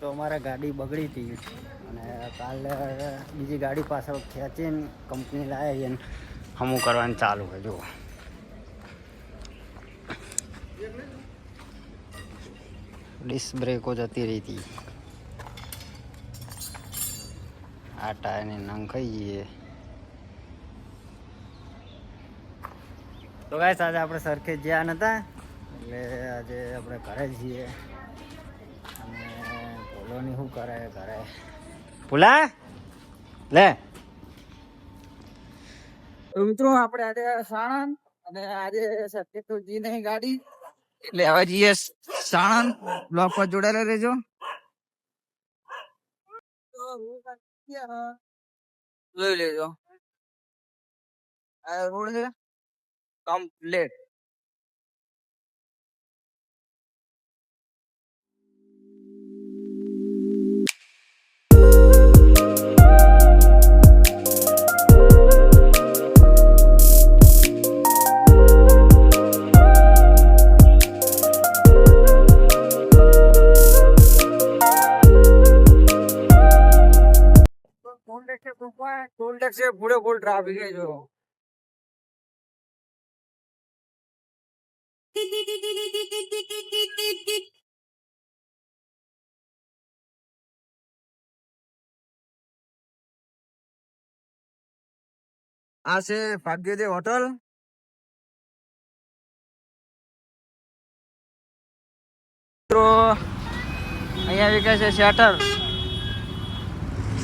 તો અમારે ગાડી બગડી હતી અને કાલે બીજી ગાડી પાછળ ખેંચીને કંપની લાવી અને હમું કરવાનું ચાલુ છે જુઓ. ડિસ્ક બ્રેકો જતી રહી હતી આ ટાયરની નંગ ખાઈ જઈએ તો ગાય આજે આપણે સરખે જ્યાં નતા. એટલે આજે આપણે ઘરે જઈએ ભોલોની શું કરે ઘરે? ભૂલા? લે. મિત્રો આપણે આજે સાણંદ અને આજે સત્યતુજી ની ગાડી લેવા જઈએ સાણંદ બ્લોક પર જોડાયેલા રહેજો. જોઈ લેજો. આ રોડ છે. કમ્પ્લીટ. ટોલ ટેક્સ છે ટોલ ટેક્સ છે પૂરે ફૂલ આ છે ભાગ્યોદય હોટલ. મિત્રો, અહીંયા વિકાસ છે શેટર.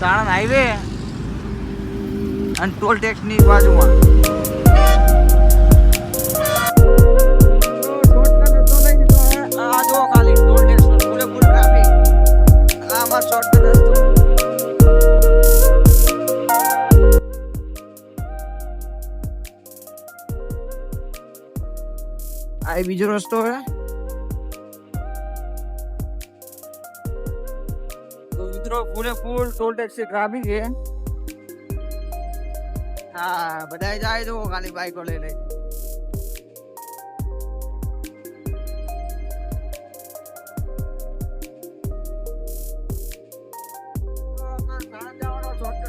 સાણંદ હાઈવે અને ટોલ ટેક્સની બાજુમાં. આ બીજો રસ્તો હે. મિત્રો ફૂલે ફૂલ ટોલ ટેક્સી ટ્રાફિક છે. હા બધા જાય તો ખાલી બાઈકો લઈ લઈ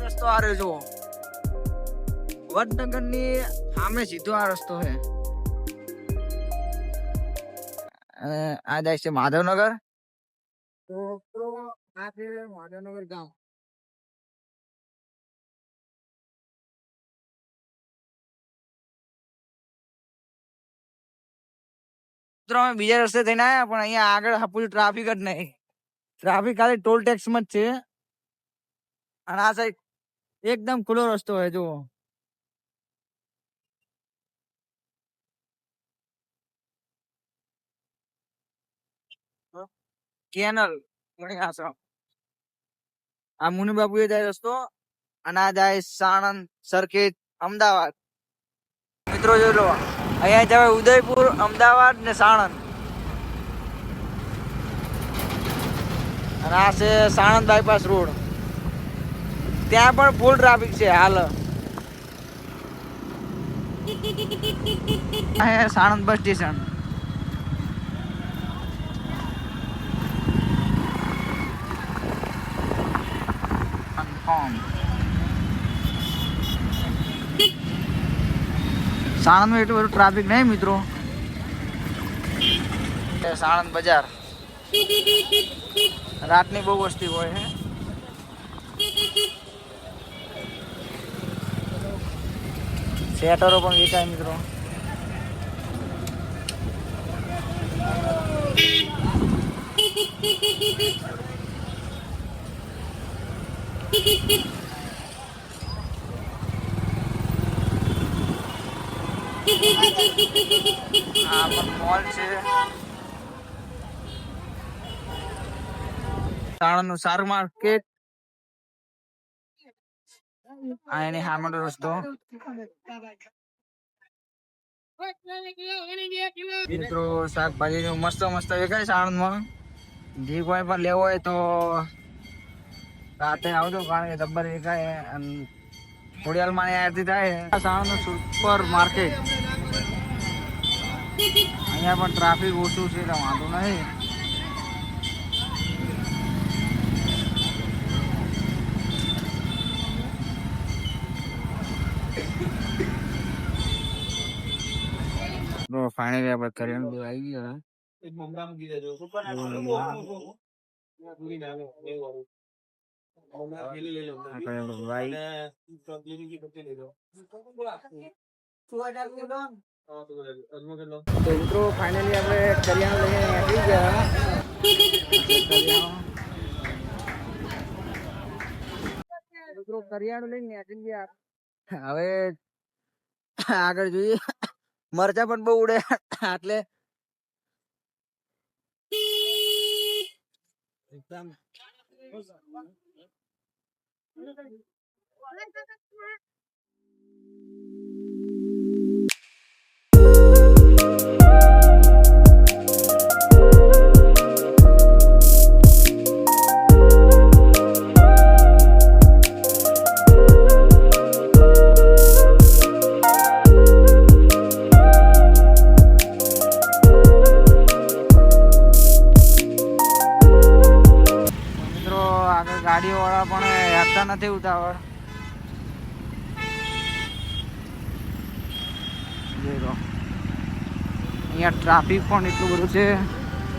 રસ્તો આ રહ્યો જુઓ વડનગરની સામે સીધો આ રસ્તો છે. અને આ જાય છે માધવનગર? તો આ છે માધવનગર ગામ. મિત્રો અમે બીજા રસ્તે થઈને આવ્યા પણ અહીંયા આગળ હાપું ટ્રાફિક જ નહીં. ટ્રાફિક ખાલી ટોલ ટેક્સમાં જ છે. અને આ સાઈડ એકદમ ખુલ્લો રસ્તો હોય જુઓ. કેનલ આ મુનિ બાપુ એ જાય રસ્તો અને આ જાય સાણંદ, સરખેજ, અમદાવાદ. મિત્રો જોઈ લો, અહીંયા જવાય ઉદયપુર, અમદાવાદ ને સાણંદ. અને આ છે સાણંદ બાયપાસ રોડ ત્યાં પણ ફૂલ ટ્રાફિક છે, હાલ. સાણંદ બસ સ્ટેશન કન્ફર્મ સાણંદમાં એટલું બધું ટ્રાફિક નહીં મિત્રો સાણંદ બજાર રાતની બહુ વસ્તી હોય છે સેટરો પણ વેચાય મિત્રો આ પણ મોલ છે સાણંદનું સારું માર્કેટ આ એની હામડો રસ્તો. મિત્રો શાકભાજી નું મસ્ત મસ્ત વેચાય સાણંદમાં જે કોઈ પણ લેવો હોય તો રાતે આવજો, કારણ કે જબ્બર વેચાય અને ખોડિયાલમાં આરતી થાય. સાણંદ સુપર માર્કેટ અહીંયા પણ ટ્રાફિક ઓછું છે, એટલે વાંધો નહીં. ફાઇનલી આપણે કરિયાણું બધું આવી ગયું આવી તો મિત્રો ફાઇનલી આપણે કરિયાણું લઈને નીકળી ગયા. મિત્રો કરિયાણું લઈને નીકળી ગયા. હવે આગળ જોઈએ. મરચા પણ બહુ ઉડે એટલે મિત્રો પણ નથી ઉતાવળ. અહીંયા ટ્રાફિક પણ એટલું બધું છે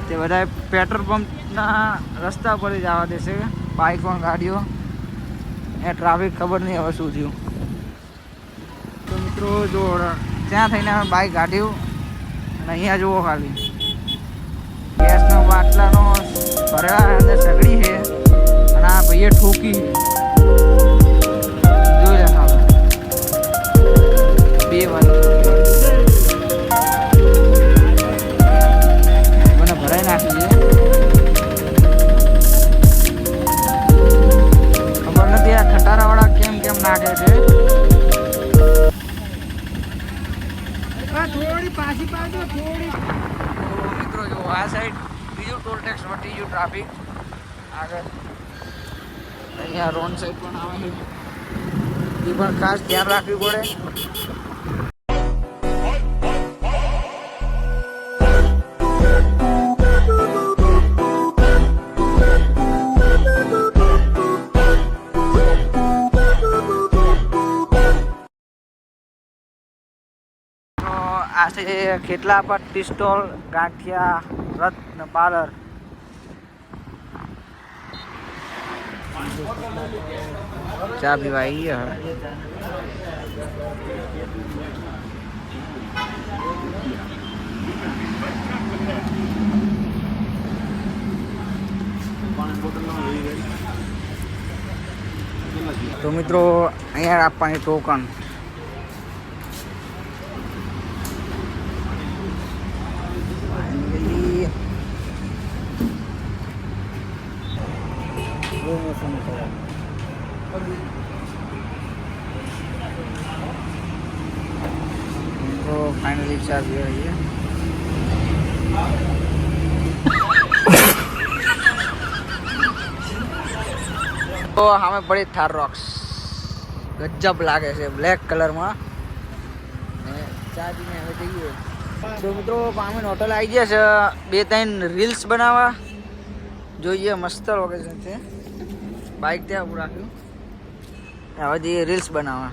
તે બધા પેટ્રોલ પંપના રસ્તા પર જ આવવા દેશે. બાઇક પણ ગાડીઓ. અહીંયા ટ્રાફિક ખબર નહીં હવે શું થયું. તો મિત્રો જો ત્યાં થઈને અમે બાઇક કાઢ્યું અને અહીંયા જુઓ ખાલી. ગેસનો બાટલાનો ભરેલા અંદર સગડી છે અને આ ભાઈએ ઠોકી. પાછી મિત્રો, જો આ સાઈડ બીજું ટોલ ટેક્સ વટી ગયું ટ્રાફિક આગળ. અહીંયા રોડ સાઈડ પણ આવે એ પણ ખાસ ધ્યાન રાખવી પડે. આ છે ખેતલા પર ટી સ્ટોલ ગાંઠિયા, રત્ન પાર્લર ચા પીવા આવી તો મિત્રો, અહીંયા આપવાની ટોકન. રિક્ષા આવી રહ્યા તો સામે પડી થાર રોક્સ ગજબ લાગે છે બ્લેક કલરમાં ચા પીને હવે જઈએ. તો મિત્રો પામીન હોટલ આવી ગયા છે. બે ત્રણ રીલ્સ બનાવવા. જોઈએ મસ્ત લોકેશન છે. બાઇક ત્યાં રાખ્યું. હવે જઈએ રીલ્સ બનાવવા.